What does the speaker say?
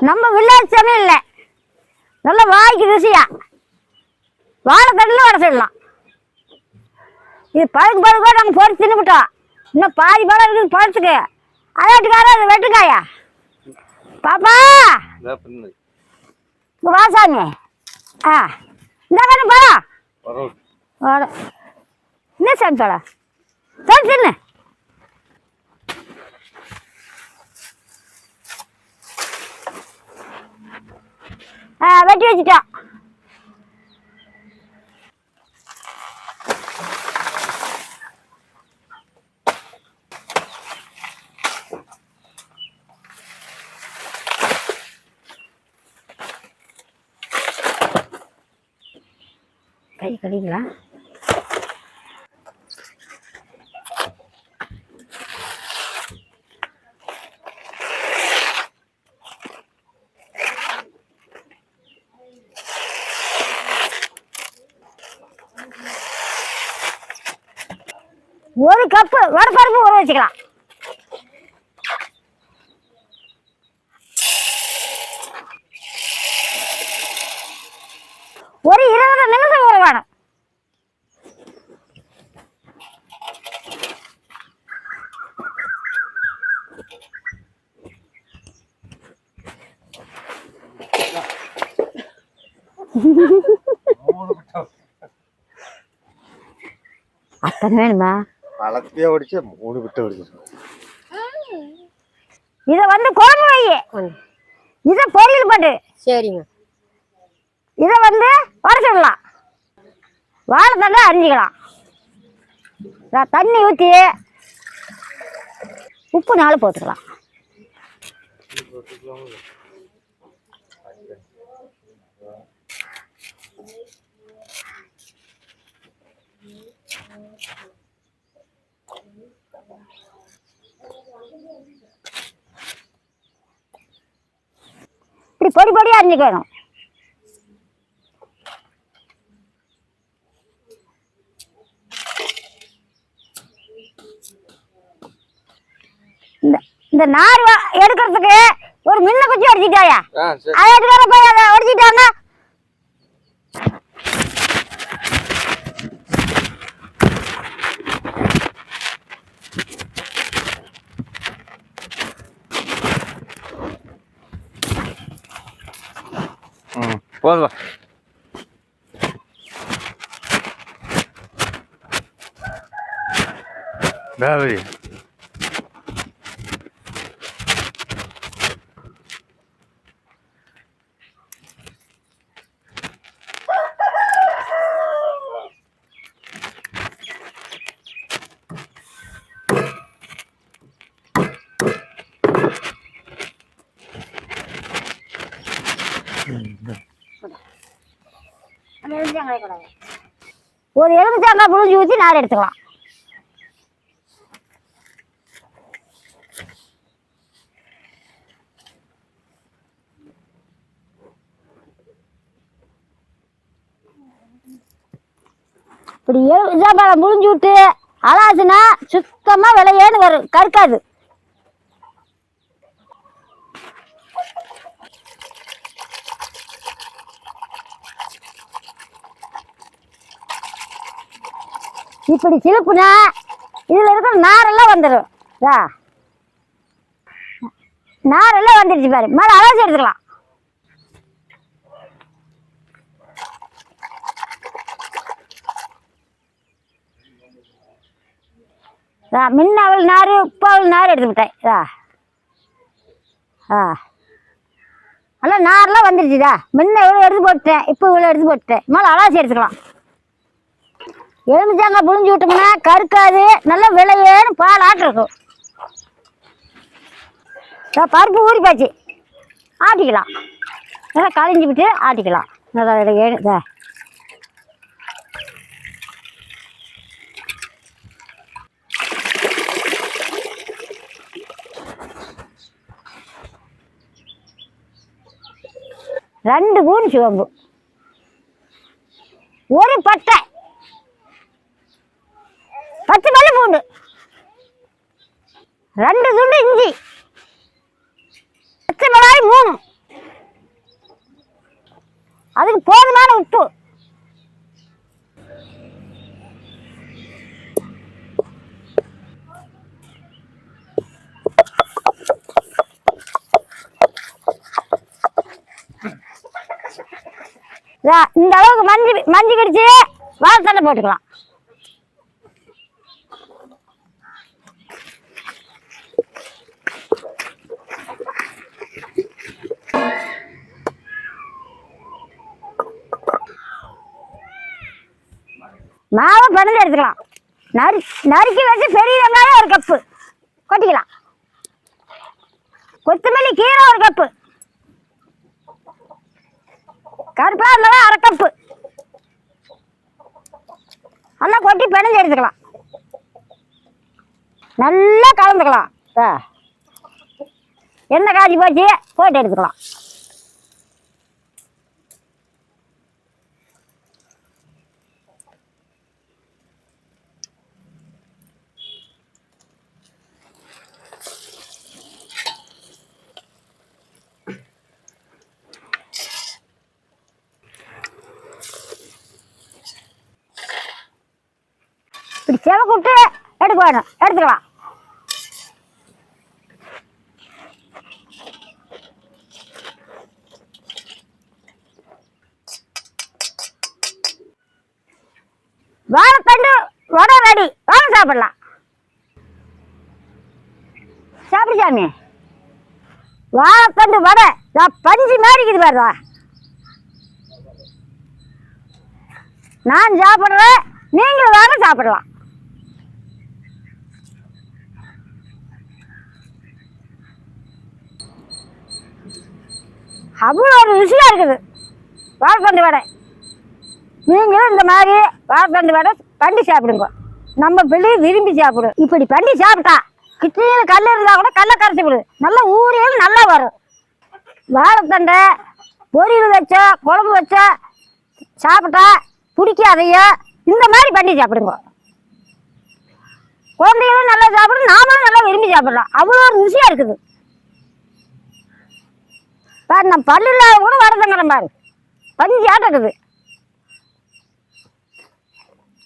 நம்ம வில்லேஜ் சமையல் இல்லை. நல்ல வாய்க்கு ருசியா வாழைத்தண்டில் வர சொல்லலாம் இது பழுக்கு பழுக்கோ நாங்கள் பொறிச்சு தின்னுபிட்டோம். இன்னும் பாதி பழம் இருக்குது பழத்துக்கு அதாட்டுக்காரா அது வெட்டுக்காயா பாப்பா! இதான் பின்னது. இங்க வா சாமி. ஆ. இந்த பழம். என்ன சாமி பழம்? சரி வெட்டி வச்சுட்டோம் கை கழிங்களா ஒரு கப்பு வடப்பருப்பு ஊற வச்சுக்கலாம். ஒரு இருபது நிமிஷம் ஊற வேணும். அத்தனை வேணுமா? பழத்தையே ஒடிச்சு மூணு விட்டு ஒடிச்சு இதை வந்து குழம்பு வை. இதை பொரியல் பண்ணு. சரிங்க இதை வந்து வரைச்சிடலாம் வாழைத்தண்டை அரிஞ்சிக்கலாம். தண்ணி ஊற்றி உப்பு நாலு போட்டுக்கலாம். இப்படி பொடி பொடியாக அரிஞ்சிக்கணும். இந்த நார் எடுக்கிறதுக்கு ஒரு மின்ன குச்சி அடிச்சிட்டாயா? அதை எடுக்கிற போய் அதை அடிச்சிட்டாங்க ம் போதும் வா. தேவரி ஒரு எலுமிச்சாங்காய் புழிஞ்சு ஊற்றி நார் எடுத்துக்கலாம் இப்படி எலுமிச்சாம்பழம் புழிஞ்சு விட்டு அலாசுனா சுத்தமாக விலையேன்னு வரும் கருக்காது இப்படி சிலுப்புனா இதில் இருக்கிற நாரெல்லாம் வந்துடும் இதா நாரெல்லாம் வந்துடுச்சு பாரு. மேலே அலசி எடுத்துக்கலாம். இதா முன்ன அவள் நார் இப்போ அவள் நார் எடுத்து விட்டேன். இதா ஆ. நல்லா நாரெல்லாம் வந்துடுச்சுதா முன்ன இவ்வளோ எடுத்து போட்டேன் இப்போ இவ்வளோ எடுத்து போட்டேன் மேலே அலாசி எடுத்துக்கலாம். எலுமிச்சாங்க புழிஞ்சு விட்டோம்னா கருக்காது. நல்லா விளையேன்னு பால் ஆட்டிருக்கும் பருப்பு ஊறி போச்சு ஆட்டிக்கலாம். நல்லா களைஞ்சி விட்டு ஆட்டிக்கலாம். நல்லா இதில் ரெண்டு பூன் சிவம்பு ஒரு பட்டை. பத்து பல்லு பூண்டு ரெண்டு துண்டு இஞ்சி. பச்சை மிளகாய் மூணு. அதுக்கு போதுமான உப்பு. இந்த அளவுக்கு மஞ்சள் மஞ்சள் கடிச்சு வாழைத்தண்டை போட்டுக்கலாம். மாவை பிணைஞ்சு எடுத்துக்கலாம். நறு நறுக்கி வச்சு பெரிய வெங்காயம் ஒரு கப்பு கொட்டிக்கலாம். கொத்தமல்லி கீரை ஒரு கப்பு கருப்பா இருந்தாலும் அரை கப்பு நல்லா கொட்டி பிணைஞ்சு எடுத்துக்கலாம். நல்லா கலந்துக்கலாம். எண்ணெய் காய்ச்சி போச்சு போட்டு எடுத்துக்கலாம். செவ கூப்பிட்டு எடுக்க வேணும் எடுத்துக்கலாம். வாழைத்தண்டு வடை ரெடி வாங்க சாப்பிடலாம். சாப்பிடு சாமி. வாழைத்தண்டு வடை. நான் பஞ்சு மாதிரி இருக்குது பாருதா நான் சாப்பிட்றேன். நீங்களும் வாங்க சாப்பிடலாம். அவ்வளோ ஒரு ருசியாக இருக்குது. வாழைத்தண்டு வடை. நீங்களும் இந்த மாதிரி வாழைத்தண்டு வடை பண்ணி சாப்பிடுங்க. நம்ம பிள்ளை விரும்பி சாப்பிடும் இப்படி பண்ணி சாப்பிட்டா கிட்னியில் கல் இருந்தால் கூட கல்லை கரைச்சி விடுது நல்லா ஊரையும் நல்லா வரும். வாழைத்தண்டை பொரியல் வச்சோ குழம்பு வச்சோ சாப்பிட்டா பிடிக்காதையோ இந்த மாதிரி பண்ணி சாப்பிடுங்க. குழந்தைகளும் நல்லா சாப்பிடும். நாமளும் நல்லா விரும்பி சாப்பிடலாம். அவ்வளோ ருசியாக இருக்குது. பாரு நான் பல்லு இல்லாத கூட வரதங்கிறேன் பாரு. பஞ்சு ஆட்டக்குது.